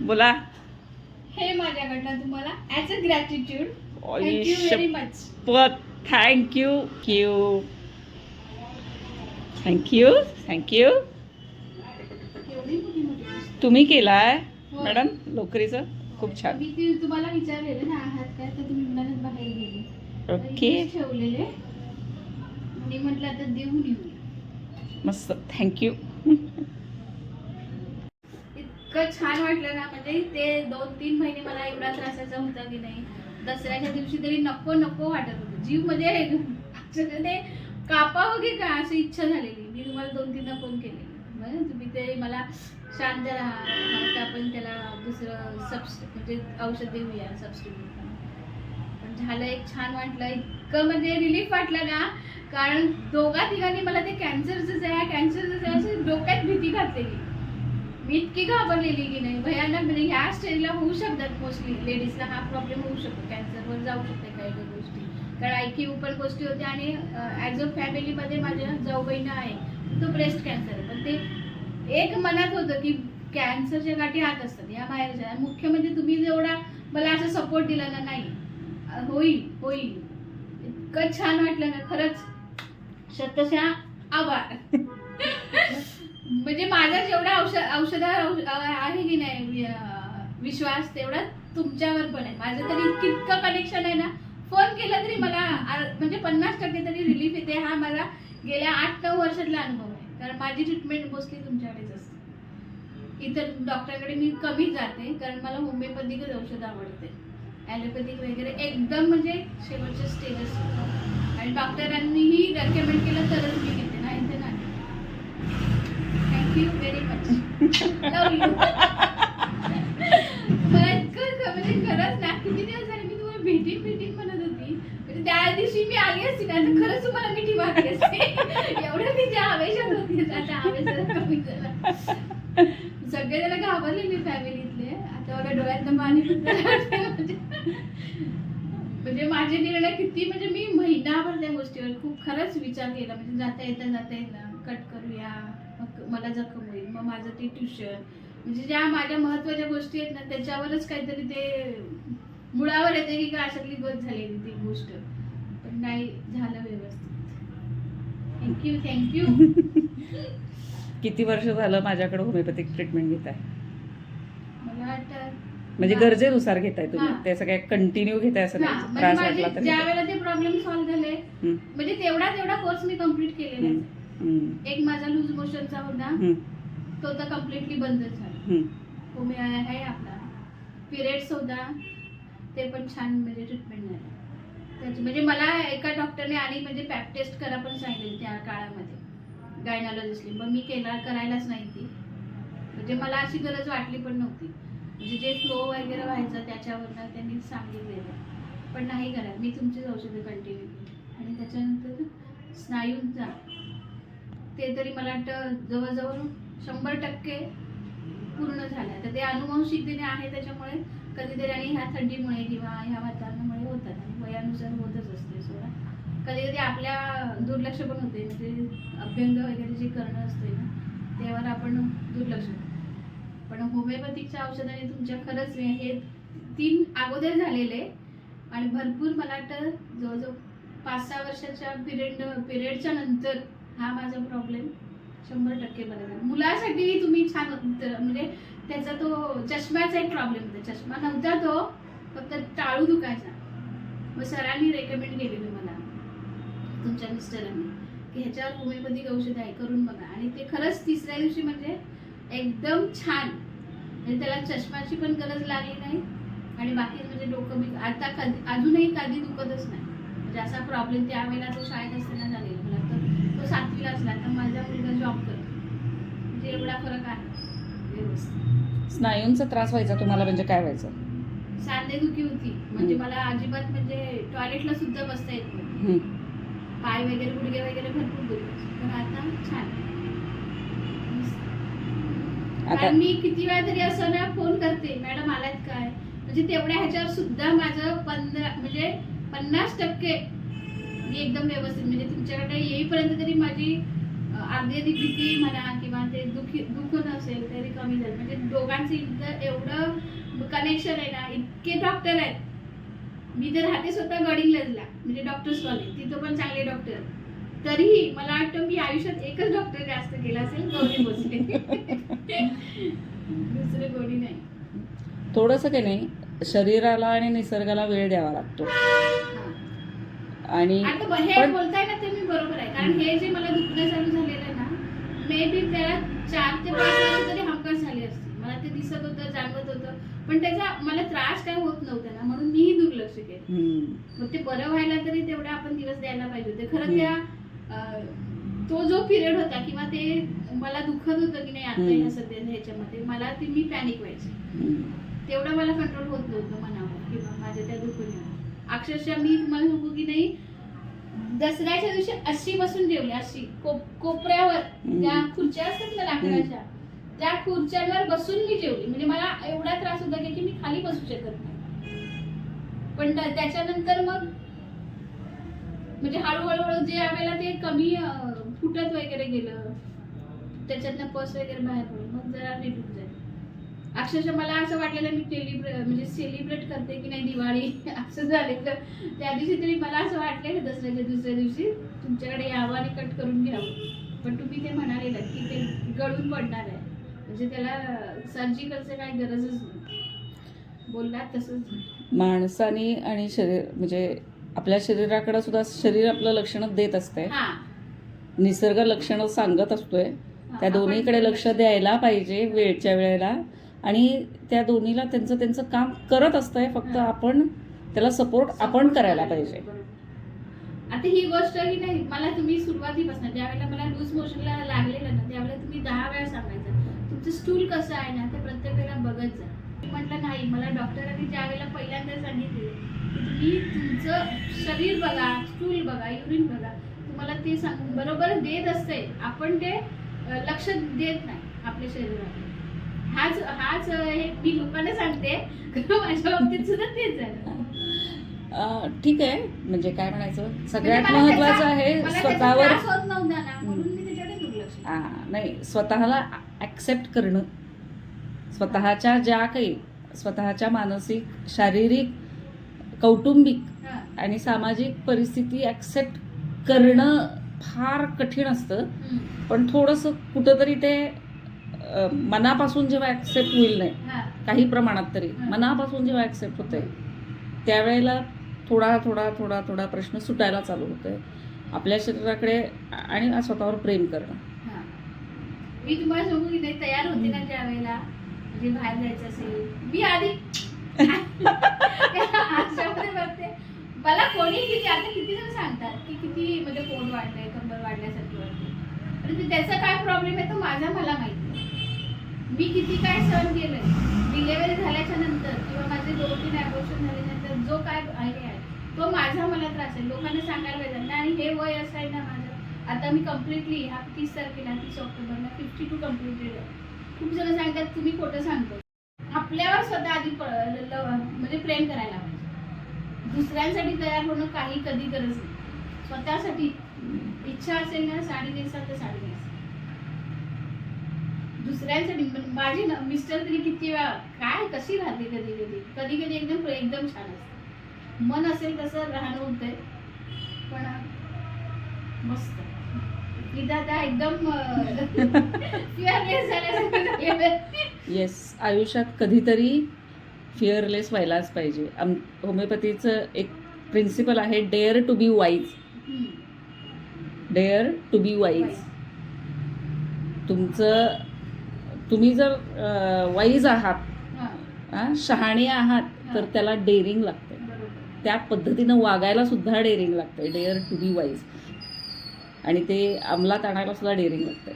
बोला. हे माझ्याकडनं तुम्हाला as a gratitude thank you very much शपथ थँक्यू क्यू थँक्यू गोष्ट. तुम्ही केलाय. मॅडम लोकरीचं? खूप छान. मी ती तुम्हाला विचारलेले ना आहात काय? तर तुम्ही बाहेर गेले. तर ओके. इथेच ठेवलेले. आणि म्हटलं आता देऊन येऊ. मस्त. थँक्यू इतकं छान वाटलं ना म्हणजे ते दोन तीन महिने मला एवढा त्रासाचा होता की नाही. दसऱ्याच्या दिवशी तरी नको नको वाटत होतं. जीव म्हणजे ते कापावं की का अशी इच्छा झालेली. मी तुम्हाला दोन तीनदा फोन केले बरं तुम्ही ते मला शांत राहा. मग आपण त्याला दुसरं सबस्ट म्हणजे औषध देऊया सबस्टिट्यूट पण झालं एक छान वाटलं. इतकं म्हणजे रिलीफ वाटलं ना कारण दोघा तिघांनी मला ते कॅन्सरचंच आहे कॅन्सरचंच आहे असं डोक्यात भीती घातलेली. मी इतकी घाबरलेली की नाही. भयानक म्हणजे ह्या स्टेजला होऊ शकतात मोस्टली लेडीजला हा प्रॉब्लेम होऊ शकतो. कॅन्सरवर जाऊ शकते काही काही गोष्टी. कारण ऐकीव पण गोष्टी होत्या आणि ॲज अ फॅमिलीमध्ये माझ्या जाऊ बहिणं आहे. तो ब्रेस्ट कॅन्सर आहे. पण ते एक मनात होतं की कॅन्सरच्या गाठी हात असतात. या बाहेरच्या. मुख्य म्हणजे तुम्ही जेवढा मला असं सपोर्ट दिला ना नाही. होईल होईल. इतकं छान वाटलं ना. खरंच. शतशा आभार. म्हणजे माझा जेवढा औषध औषधावर औष- आहे की नाही वि- विश्वास तेवढा तुमच्यावर पण आहे. माझं तरी इतकं कनेक्शन आहे ना फोन केला तरी मला म्हणजे पन्नास टक्के तरी रिलीफ येते. हा मला गेल्या आठ नऊ वर्षातला अनुभव आहे. कारण माझी ट्रीटमेंट मोस्टली तुमच्याकडेच असते. इतर डॉक्टरकडे मी कमी जाते कारण मला होमिओपॅथिकच औषध आवडते. ॲलोपॅथिक वगैरे एकदम म्हणजे शेवटच्या स्टेजस आणि डॉक्टरांनीही रेकमेंड केलं तरच मी thank you very much love you मला इतकं ख- म्हणजे खरंच ना किती दिवस झाले मी तुम्हाला भेटीन भेटीन म्हणत होती. म्हणजे त्या दिवशी मी आली असती ना तर खरंच तुम्हाला मिठी मारली असते. एवढं मी ज्या आवेशात होती आता आवेश जरा कमी झाला. सगळेजण घाबरलेले फॅमिलीतले. आता मला डोळ्यात पाणी पण म्हणजे म्हणजे माझे निर्णय किती म्हणजे मी महिनाभर त्या गोष्टीवर खूप खरंच विचार केला. म्हणजे जाता येता जाता येता कट करूया. मग मला जखम होईल मग माझं ते ट्युशन म्हणजे ज्या माझ्या महत्त्वाच्या गोष्टी आहेत ना त्याच्यावरच काहीतरी ते मुळावर येते की काय अशातली गोष्ट झालेली ती गोष्ट पण नाही झालं व्यवस्थित थँक्यू थँक्यू किती वर्ष झालं माझ्याकडे होमिओपॅथिक ट्रीटमेंट घेताय मला वाटतं म्हणजे हा. गरजेनुसार घेताय तुम्ही हा. ते असं काय कंटिन्यू घेताय असं हा, नाही म्हणजे त्रास माझे वाटला तर ज्या घेताय. वेळेला ते प्रॉब्लेम सॉल्व्ह झाले हम्म, म्हणजे तेवढा तेवढा कोर्स मी कंप्लीट केलेला आहे. एक माझा लूज मोशनचा होता. तो तर कम्प्लिटली बंदच झाला. हम्म. होमी आहे आपला. पिरियड्स होता ते पण छान म्हणजे ट्रीटमेंट झालं. त्याची म्हणजे मला एका डॉक्टरने आणि म्हणजे पॅप टेस्ट करा पण सांगितली त्या काळामध्ये. गायनालॉजिस्टली मग मी केला करायलाच नाही ती. म्हणजे मला अशी गरज वाटली पण नव्हती. म्हणजे जे फ्लो वगैरे व्हायचं त्याच्यावरनं त्यांनी सांगितलेलं. पण नाही करा मी तुमचीच औषधं कंटिन्यू आणि त्याच्यानंतर स्नायूंचा. ते तरी मला वाटतं जवळजवळ शंभर टक्के पूर्ण झालं तर ते अनुवंशिकतेने आहे त्याच्यामुळे कधीतरी आणि ह्या थंडीमुळे किंवा ह्या वातावरणामुळे होतात आणि वयानुसार होतच असते सोडा. कधी कधी आपल्या दुर्लक्ष पण होते म्हणजे अभ्यंग वगैरे जे करणं असते ना त्यावर आपण दुर्लक्ष पण होमिओपॅथिकच्या औषधाने तुमच्या खरंच हे तीन अगोदर झालेले आणि भरपूर मला वाटतं जवळजवळ पाच सहा वर्षाच्या पिरियड पिरियडच्या नंतर हा माझा प्रॉब्लेम शंभर टक्के बरा झाला. मुलासाठी तुम्ही छान म्हणजे त्याचा तो चष्म्याचा एक प्रॉब्लेम होता. चष्मा नव्हता तो फक्त टाळू दुखायचा. मग सरांनी रेकमेंड केलेली मला तुमच्या मिस्टरांनी की ह्याच्यावर होमिओपॅथिक औषध आहे करून बघा. आणि ते खरंच तिसऱ्या दिवशी म्हणजे एकदम छान. म्हणजे त्याला चष्म्याची पण गरज लागली नाही. आणि बाकी म्हणजे डोकं बी आता कधी अजूनही कधी दुखतच नाही. म्हणजे असा प्रॉब्लेम त्यावेळेला तो शाळेत असताना झाला. तो सातवीला असला तर माझा मुलगा जॉब करतो. म्हणजे एवढा फरक आहे. व्यवस्थित. स्नायूंचा त्रास व्हायचा तुम्हाला म्हणजे काय व्हायचं? सांधेदुखी होती. म्हणजे हम्म. मला अजिबात म्हणजे टॉयलेटला सुद्धा बसता येत नाही. पाय वगैरे गुडघे वगैरे भरपूर दुखायचे पण आता छान. आता कारण मी किती वेळा तरी असं ना फोन करते मॅडम आलात काय? म्हणजे तेवढ्या ह्याच्यावर सुद्धा माझं पंधरा म्हणजे पन्नास टक्के मी एकदम व्यवस्थित म्हणजे तुमच्याकडे येईपर्यंत तरी माझी अर्धी भीती म्हणा किंवा ते दुःख दुखी नसेल तरी कमी झालं. म्हणजे दोघांचं इतकं एवढं कनेक्शन आहे ना इतके डॉक्टर आहेत. मी तर राहते स्वतः गडिंग्लजला म्हणजे डॉक्टर्स कॉलेज तिथं पण चांगले डॉक्टर तरीही मला वाटतं मी आयुष्यात एकच डॉक्टर जास्त केला असेल गौरी भोसले दुसरे कोणी नाही. थोडंसं काही नाही शरीराला आणि निसर्गाला वेळ द्यावा लागतो. आणि हे पण- बोलताय ना ते मी बरोबर आहे कारण हे जे मला दुखणं चालू झालेलं ना मे बी त्याला चार ते पाच वर्ष तरी हमखास झाली असती मला ते दिसत होतं जाणवत होतं पण त्याचा मला त्रास काय होत नव्हता ना म्हणून मीही दुर्लक्ष केलं. मग ते बरं व्हायला तरी तेवढा आपण दिवस द्यायला पाहिजे होते खरं. त्या तो जो पिरियड होता किंवा ते मला दुखत होतं की नाही आता. ह्या सध्या ह्याच्यामध्ये मला ते मी पॅनिक व्हायची. तेवढं मला कंट्रोल होत नव्हतं मनावर किंवा माझ्या त्या दुखण्यावर अक्षरशः मी तुम्हाला सांगू की नाही दसऱ्याच्या दिवशी अशी बसून जेवली अशी कोप कोपऱ्यावर. त्या खुर्च्या असतात ना लाकडाच्या त्या खुर्च्यांवर बसून मी जेवली. म्हणजे मला एवढा त्रास होता की मी खाली बसू शकत नाही. पण त्या- त्याच्यानंतर मग म्हणजे हळूहळू हळू जे वेळेला ते कमी फुटत वगैरे गेलं त्याच्यातनं पस वगैरे बाहेर पडलं. मग जरा जाईल अक्षरशः मला असं वाटलेलं मी सेलिब्रेट म्हणजे सेलिब्रेट करते की नाही दिवाळी असं झालेलं त्या दिवशी तरी मला असं वाटलेलं दसऱ्याच्या दुसऱ्या दिवशी तुमच्याकडे यावं आणि कट करून घ्यावं. पण तुम्ही ते म्हणालेलं की ते गळून पडणार आहे. म्हणजे त्याला सर्जिकलचं काही गरजच नाही. बोललात तसंच. माणसाने आणि शरीर म्हणजे आपल्या शरीराकडे सुद्धा शरीर आपलं लक्षणं देत असते निसर्ग लक्षणं सांगत असतोय. त्या दोन्हीकडे लक्ष द्यायला पाहिजे वेळच्या वेळेला. आणि त्या दोन्हीला त्यांचं त्यांचं काम करत असतंय फक्त. आपण त्याला सपोर्ट आपण करायला पाहिजे. आता ही गोष्ट ही नाही मला तुम्ही सुरुवातीपासून ज्यावेळेला मला लूज मोशनला लागलेलं ना त्यावेळेला तुम्ही दहा वेळा सांगायचं तुमचं स्टूल कसं आहे ना ते प्रत्येक वेळेला बघत जा. मी म्हटलं नाही मला डॉक्टरांनी ज्या वेळेला पहिल्यांदा सांगितले की तुम्ही तुमचं शरीर बघा स्टूल बघा युरिन बघा तुम्हाला ते सांग बरोबर देत असते आपण ते लक्ष देत नाही आपल्या शरीराकडे हाच हाच हे मी लोकांना सांगते. माझ्या बाबतीत सुद्धा तेच झालं. ठीक आहे. म्हणजे काय म्हणायचं? सगळ्यात म्हणजे महत्वाचं आहे मला त्याचा स्वतःवर त्रास होत नव्हता ना म्हणून मी त्याच्याकडे दुर्लक्ष केलं. आ, नाही स्वतःला ॲक्सेप्ट करणं. स्वतःच्या ज्या काही स्वतःच्या मानसिक शारीरिक कौटुंबिक हा. आणि सामाजिक परिस्थिती ॲक्सेप्ट करणं फार कठीण असतं. हम्म. पण थोडंसं कुठंतरी ते मनापासून जेव्हा ॲक्सेप्ट होईल नाही. काही प्रमाणात तरी. मनापासून जेव्हा ॲक्सेप्ट होते त्यावेळेला थोडा थोडा थोडा थोडा प्रश्न सुटायला चालू होतोय आपल्या शरीराकडे आणि स्वतःवर प्रेम करणं हा. मी तुम्हाला सांगू की नाही तयार होते ना ज्या वेळेला म्हणजे बाहेर जायचं असेल मी आधी आरशामध्ये बघते मला कोणी किती आता किती जण सांगतात की किती म्हणजे पोट वाढलंय कंबर वाढल्यासारखी वाटते त्याचा काय प्रॉब्लेम आहे तो माझा मला माहिती मी किती काय सहन केलंय? डिलेवरी झाल्याच्यानंतर किंवा माझे दोन तीन ॲबॉर्शन झाल्यानंतर जो काय आहे आहे तो माझा मला त्रास आहे. लोकांना सांगायला पाहिजे ना आणि हे वय असं आहे ना माझं. आता मी कम्प्लिटली ह्या तीस तारखेला तीस ऑक्टोबरला फिफ्टी टू कम्प्लिटेड आहे. खूप जण सांगतात तुम्ही खोटं सांगतो. आपल्यावर स्वतः आधी म्हणजे प्रेम करायला पाहिजे. दुसऱ्यांसाठी तयार होणं काही कधी गरज नाही. स्वतःसाठी इच्छा असेल ना साडी नेसाल तर साडी नेसा. दुसऱ्यांसाठी पण माझे ना मिस्टर तरी किती वेळा काय? कशी राहते कधी कधी कधी कधी एकदम एकदम छान असते. मन असेल तसं राहणं होतंय पण मस्त. आता एकदम. येस आयुष्यात कधीतरी फिअरलेस व्हायलाच पाहिजे. आम होमिओपॅथीचं एक प्रिन्सिपल आहे dare to be wise. Dare to be wise तुमचं तुम्ही जर वाईज आहात हा, शहाणे आहात तर त्याला डेअरिंग लागते त्या पद्धतीनं वागायला सुद्धा डेअरिंग लागते डेअर टू बी वाईज आणि ते अंमलात आणायला सुद्धा डेअरिंग लागते